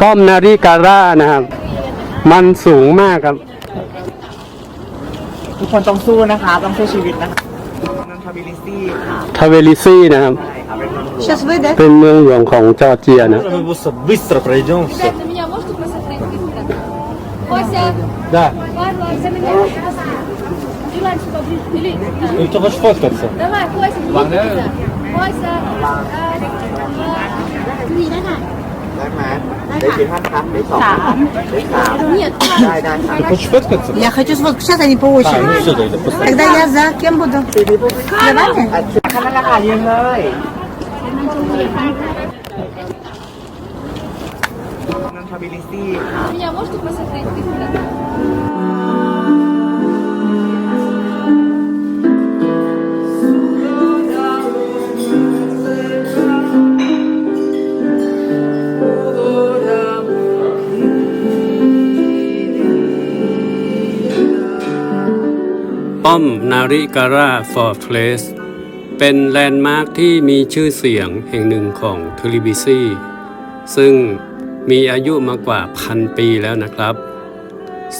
ค่ะ ป้อมนาริการ่านะครับ มันสูงมากครับ ทุกคนต้องสู้นะคะ ต้องสู้ชีวิตนะคะนันทาบิลิซี่ค่ะ ทาเวลิซี่นะครับ ใช่ค่ะเป็นเมืองหลวง Сейчас выйдет. เป็นเมืองหลวงของจอร์เจียนะ Мы быстро, быстро пройдем все. Ребят, на меня можете посмотреть быстро? Кося, Да. Варвар, за меня. Билань сюда ближе. Бери. Ну ты хочешь фоткаться? Давай, Кося, бери сюда. Кося, Нет. Ты хочешь? Я хочу сфоткаться. Сейчас они по очереди. А, ну все, тогда. Тогда я за кем буду? Давайте. Меня можете посмотреть? ป้อมนาริการ่าฟอร์เทรสเป็นแลนด์มาร์คที่มีชื่อเสียงแห่งหนึ่งของทริบิซีซึ่งมีอายุมากว่าพันปีแล้วนะครับ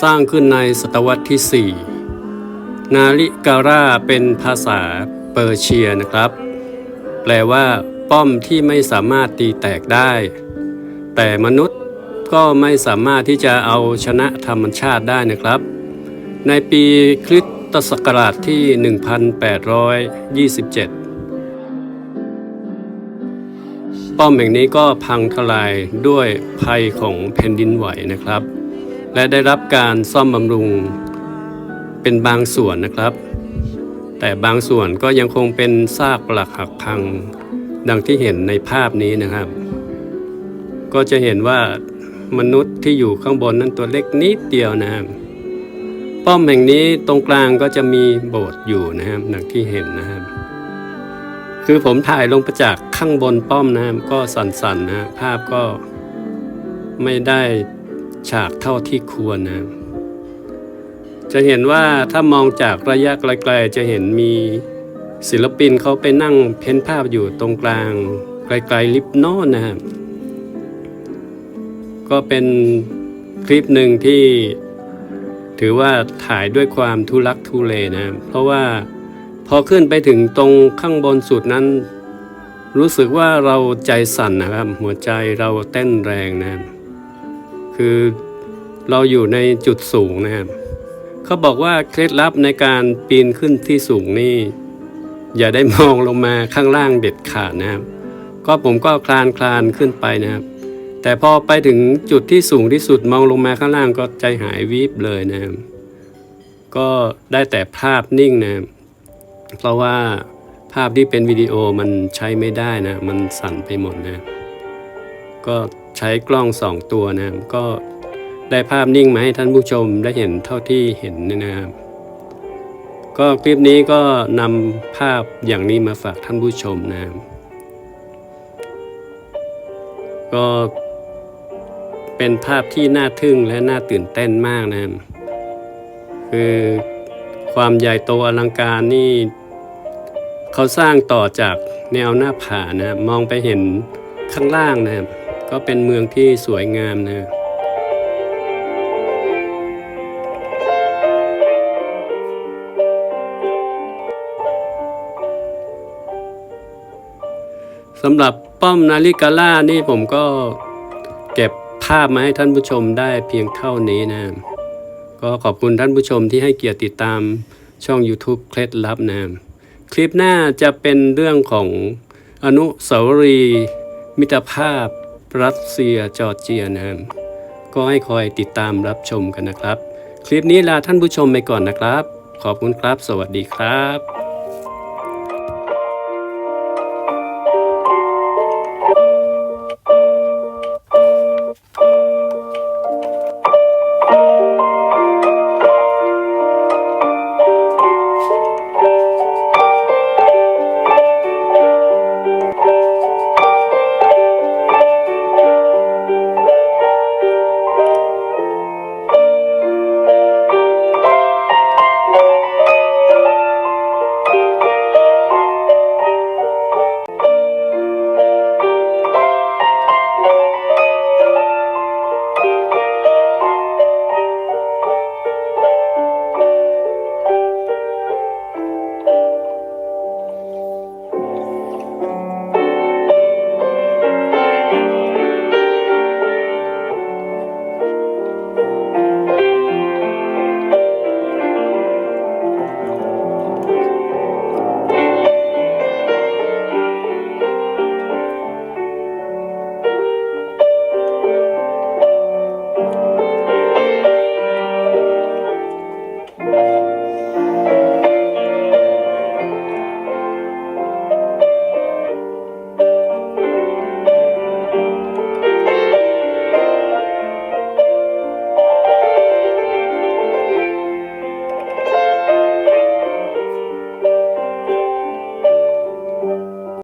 สร้างขึ้นในศตวรรษที่ 4 นาริการ่าเป็นภาษาเปอร์เชียนะครับ แปลว่า ป้อมที่ไม่สามารถตีแตกได้ แต่มนุษย์ก็ไม่สามารถที่จะเอาชนะธรรมชาติได้นะครับ ในปีคริสต ตศักราชที่ 1827 ป้อมแห่งนี้ก็พังทลายด้วยภัยของแผ่นดินไหวนะครับ และได้รับการซ่อมบำรุงเป็นบางส่วนนะครับ แต่บางส่วนก็ยังคงเป็นซากปลักหักพังดังที่เห็นในภาพนี้นะครับ ก็จะเห็นว่ามนุษย์ที่อยู่ข้างบนนั้นตัวเล็กนิดเดียวนะครับ ป้อมแห่งนี้ตรงกลางก็จะมีโบสถ์อยู่นะครับดังที่เห็นนะครับ คือผมถ่ายลงไปจากข้างบนป้อมนะครับก็สั่นๆนะภาพก็ไม่ได้ฉากเท่าที่ควรนะครับจะเห็นว่าถ้ามองจากระยะไกลๆจะเห็นมีศิลปินเขาไปนั่งเพ้นภาพอยู่ตรงกลาง ไกลๆลิฟโน่นนะครับก็เป็นคลิปหนึ่งที่ ถือว่าถ่ายด้วยความทุลักทุเลนะครับเพราะว่าพอขึ้นไปถึงตรงข้างบนสุดนั้น รู้สึกว่าเราใจสั่นนะครับ หัวใจเราเต้นแรงนะครับคือเราอยู่ในจุดสูงนะครับเขาบอกว่าเคล็ดลับในการปีนขึ้นที่สูงนี่ อย่าได้มองลงมาข้างล่างเด็ดขาดนะครับ ก็ผมก็คลานคลานขึ้นไปนะครับ แต่พอไปถึงจุดที่สูงที่สุดมองลงมาข้างล่างก็ใจหายวิบเลยนะครับก็ได้แต่ภาพนิ่งนะครับเพราะว่าภาพที่เป็นวิดีโอมันใช้ไม่ได้นะ มันสั่นไปหมดนะครับก็ใช้กล้องสองตัวนะครับก็ได้ภาพนิ่งมาให้ท่านผู้ชมได้เห็นเท่าที่เห็นนะครับ ก็คลิปนี้ก็นำภาพอย่างนี้มาฝากท่านผู้ชมนะครับก็ เป็นภาพที่น่าทึ่งและน่าตื่นเต้นมากนะคือความใหญ่โตอลังการนี่เขาสร้างต่อจากแนวหน้าผานะครับมองไปเห็นข้างล่างนะครับก็เป็นเมืองที่สวยงามนะสำหรับป้อมนาฬิกาล่านี่ผมก็เก็บาพมาให้ท่านผู้ชมได้เพียงเท่านี้นะครับก็ขอบคุณท่านผู้ชมที่ให้เกียรติติดตามช่อง YouTube เคล็ดลับนะครับคลิปหน้าจะเป็นเรื่องของอนุสาวรีย์มิตรภาพรัสเซียจอร์เจียนะครับก็ให้คอยติดตามรับชมกันนะครับ คลิปนี้ลาท่านผู้ชมไปก่อนนะครับ ขอบคุณครับ สวัสดีครับ